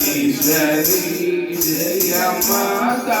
Eshwari Jaya Mata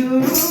you.